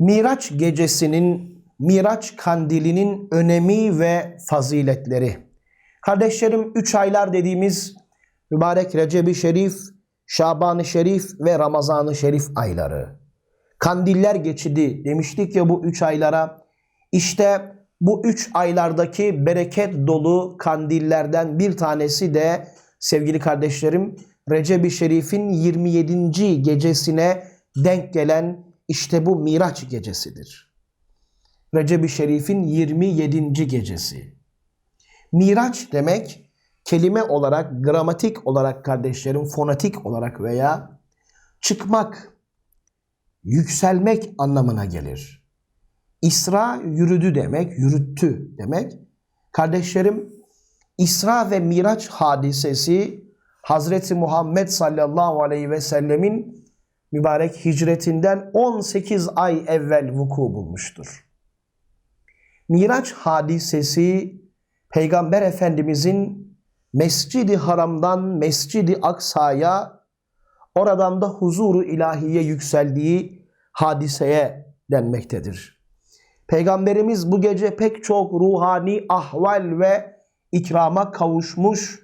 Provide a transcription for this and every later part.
Miraç gecesinin, Miraç kandilinin önemi ve faziletleri. Kardeşlerim üç aylar dediğimiz mübarek Recep-i Şerif, Şaban-ı Şerif ve Ramazan-ı Şerif ayları. Kandiller geçidi demiştik ya bu üç aylara. İşte bu üç aylardaki bereket dolu kandillerden bir tanesi de sevgili kardeşlerim Recep-i Şerif'in 27. gecesine denk gelen işte bu Miraç gecesidir. Recep-i Şerif'in 27. gecesi. Miraç demek kelime olarak, gramatik olarak kardeşlerim, fonetik olarak veya çıkmak, yükselmek anlamına gelir. İsra yürüdü demek, yürüttü demek. Kardeşlerim, İsra ve Miraç hadisesi Hazreti Muhammed sallallahu aleyhi ve sellemin mübarek hicretinden 18 ay evvel vuku bulmuştur. Miraç hadisesi Peygamber Efendimizin Mescidi Haram'dan Mescidi Aksa'ya oradan da huzuru ilahiye yükseldiği hadiseye denmektedir. Peygamberimiz bu gece pek çok ruhani ahval ve ikrama kavuşmuş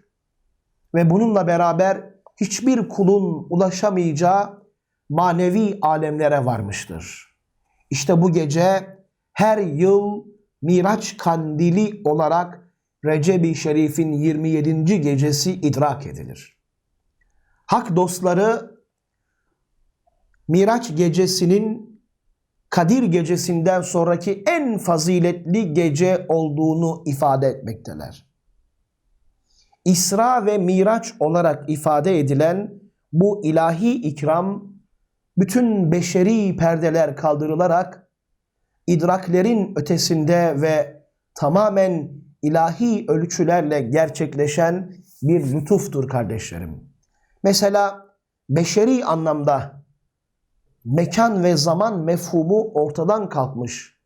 ve bununla beraber hiçbir kulun ulaşamayacağı manevi alemlere varmıştır. İşte bu gece her yıl Miraç kandili olarak Recep-i Şerif'in 27. gecesi idrak edilir. Hak dostları Miraç gecesinin Kadir gecesinden sonraki en faziletli gece olduğunu ifade etmekteler. İsra ve Miraç olarak ifade edilen bu ilahi ikram bütün beşeri perdeler kaldırılarak idraklerin ötesinde ve tamamen ilahi ölçülerle gerçekleşen bir lütuftur kardeşlerim. Mesela beşeri anlamda mekan ve zaman mefhumu ortadan kalkmış.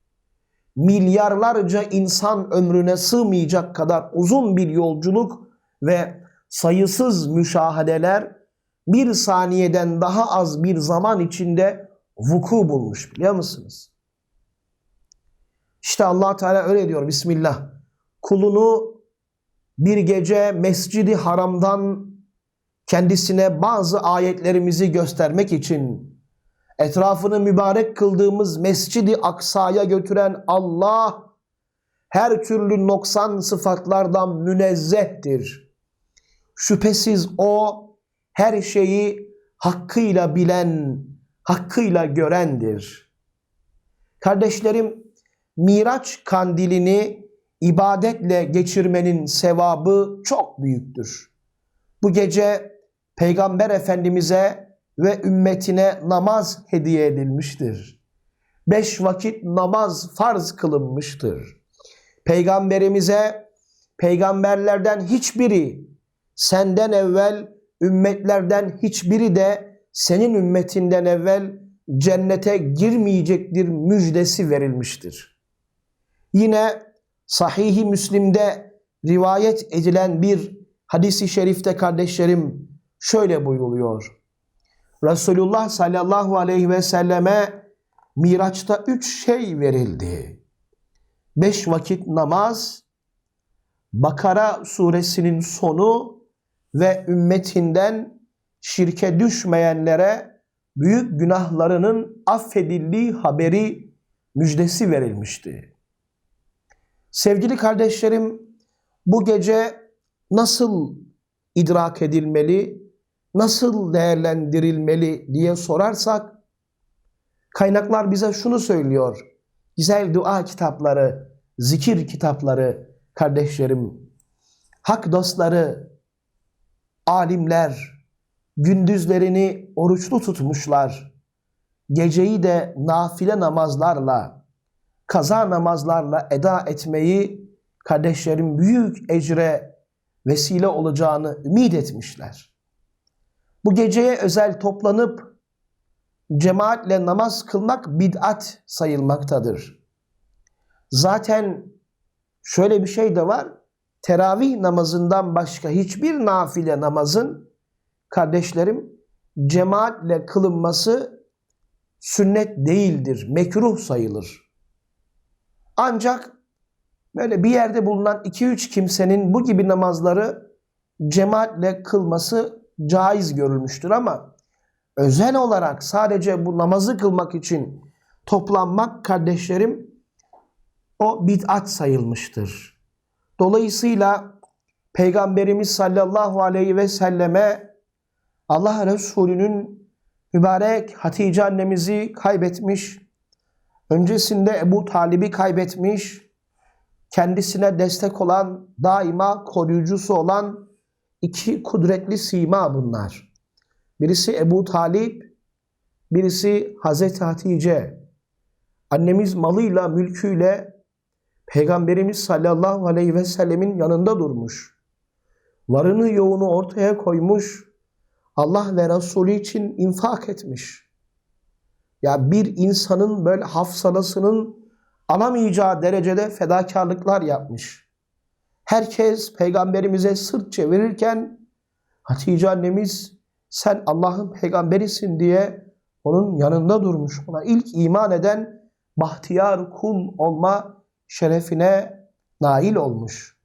Milyarlarca insan ömrüne sığmayacak kadar uzun bir yolculuk ve sayısız müşahedeler bir saniyeden daha az bir zaman içinde vuku bulmuş biliyor musunuz? İşte allah Teala öyle diyor Bismillah. Kulunu bir gece Mescidi Haram'dan kendisine bazı ayetlerimizi göstermek için etrafını mübarek kıldığımız Mescidi Aksa'ya götüren Allah her türlü noksan sıfatlardan münezzehtir. Şüphesiz O her şeyi hakkıyla bilen, hakkıyla görendir. Kardeşlerim, Miraç kandilini ibadetle geçirmenin sevabı çok büyüktür. Bu gece Peygamber Efendimiz'e ve ümmetine namaz hediye edilmiştir. Beş vakit namaz farz kılınmıştır. Peygamberimize peygamberlerden hiçbiri senden evvel ümmetlerden hiçbiri de senin ümmetinden evvel cennete girmeyecektir müjdesi verilmiştir. Yine Sahih-i Müslim'de rivayet edilen bir hadisi şerifte kardeşlerim şöyle buyruluyor. Resulullah sallallahu aleyhi ve selleme Miraç'ta üç şey verildi. Beş vakit namaz, Bakara suresinin sonu ve ümmetinden şirke düşmeyenlere büyük günahlarının affedildiği haberi müjdesi verilmişti. Sevgili kardeşlerim, bu gece nasıl idrak edilmeli, nasıl değerlendirilmeli diye sorarsak, kaynaklar bize şunu söylüyor. Güzel dua kitapları, zikir kitapları kardeşlerim, hak dostları, alimler gündüzlerini oruçlu tutmuşlar. Geceyi de nafile namazlarla, kaza namazlarla eda etmeyi kardeşlerim büyük ecre vesile olacağını ümit etmişler. Bu geceye özel toplanıp cemaatle namaz kılmak bid'at sayılmaktadır. Zaten şöyle bir şey de var. Teravih namazından başka hiçbir nafile namazın kardeşlerim cemaatle kılınması sünnet değildir, mekruh sayılır. Ancak böyle bir yerde bulunan 2-3 kimsenin bu gibi namazları cemaatle kılması caiz görülmüştür ama özel olarak sadece bu namazı kılmak için toplanmak kardeşlerim o bid'at sayılmıştır. Dolayısıyla Peygamberimiz sallallahu aleyhi ve selleme Allah Resulü'nün mübarek Hatice annemizi kaybetmiş, öncesinde Ebu Talib'i kaybetmiş, kendisine destek olan, daima koruyucusu olan iki kudretli sima bunlar. Birisi Ebu Talip, birisi Hazreti Hatice. Annemiz malıyla, mülküyle Peygamberimiz sallallahu aleyhi ve sellemin yanında durmuş. Varını yoğunu ortaya koymuş. Allah ve Resulü için infak etmiş. Ya bir insanın böyle hafsalasının alamayacağı derecede fedakarlıklar yapmış. Herkes peygamberimize sırt çevirirken Hatice annemiz sen Allah'ın peygamberisin diye onun yanında durmuş. Ona ilk iman eden bahtiyar kul olma şerefine nail olmuş.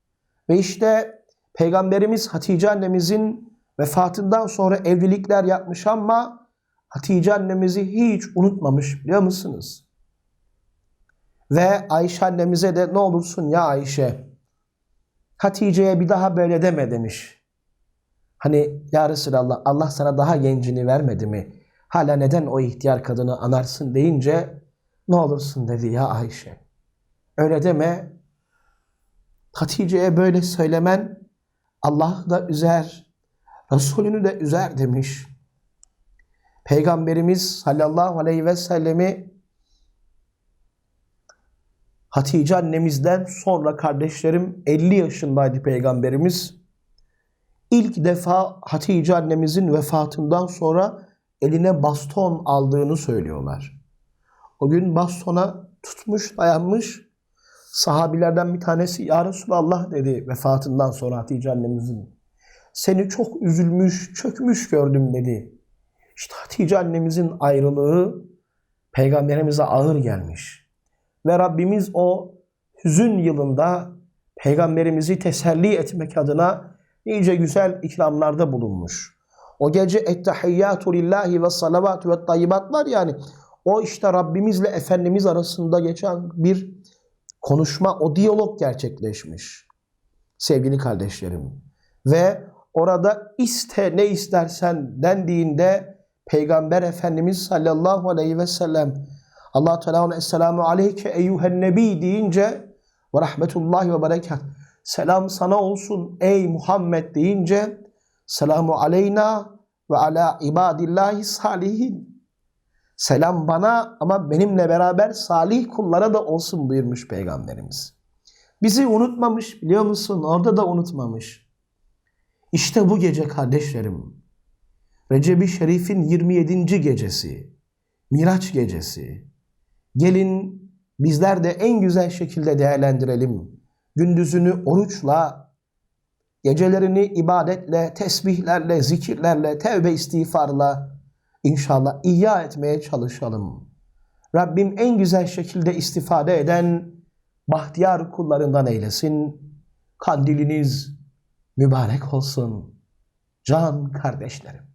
Ve işte Peygamberimiz Hatice annemizin vefatından sonra evlilikler yapmış ama Hatice annemizi hiç unutmamış biliyor musunuz? Ve Ayşe annemize de ne olursun ya Ayşe Hatice'ye bir daha böyle deme demiş. Hani ya Resulallah Allah sana daha gencini vermedi mi? Hala neden o ihtiyar kadını anarsın deyince ne olursun dedi ya Ayşe. Öyle deme. Hatice'ye böyle söylemen Allah da üzer, Resulünü de üzer demiş. Peygamberimiz sallallahu aleyhi ve sellemi Hatice annemizden sonra kardeşlerim 50 yaşındaydı peygamberimiz. İlk defa Hatice annemizin vefatından sonra eline baston aldığını söylüyorlar. O gün bastona tutmuş, dayanmış. Sahabilerden bir tanesi Ya Resulallah dedi vefatından sonra Hatice annemizin. Seni çok üzülmüş, çökmüş gördüm dedi. İşte Hatice annemizin ayrılığı peygamberimize ağır gelmiş. Ve Rabbimiz o hüzün yılında peygamberimizi teselli etmek adına nice güzel ikramlarda bulunmuş. O gece ettehiyyatu lillahi ve salavatu ve tayyibat var yani o işte Rabbimizle Efendimiz arasında geçen bir konuşma, o diyalog gerçekleşmiş. Sevgili kardeşlerim. Ve orada iste ne istersen dendiğinde Peygamber Efendimiz sallallahu aleyhi ve sellem Allah Teala ona Esselamu aleyke eyyuhen nebi deyince ve rahmetullahi ve berekat selam sana olsun ey Muhammed deyince selamu aleyna ve ala ibadillahi salihin selam bana ama benimle beraber salih kullara da olsun buyurmuş Peygamberimiz. Bizi unutmamış biliyor musun? Orada da unutmamış. İşte bu gece kardeşlerim. Recep-i Şerif'in 27. gecesi. Miraç gecesi. Gelin bizler de en güzel şekilde değerlendirelim. Gündüzünü oruçla, gecelerini ibadetle, tesbihlerle, zikirlerle, tevbe istiğfarla inşallah ihya etmeye çalışalım. Rabbim en güzel şekilde istifade eden bahtiyar kullarından eylesin. Kandiliniz mübarek olsun. Can kardeşlerim.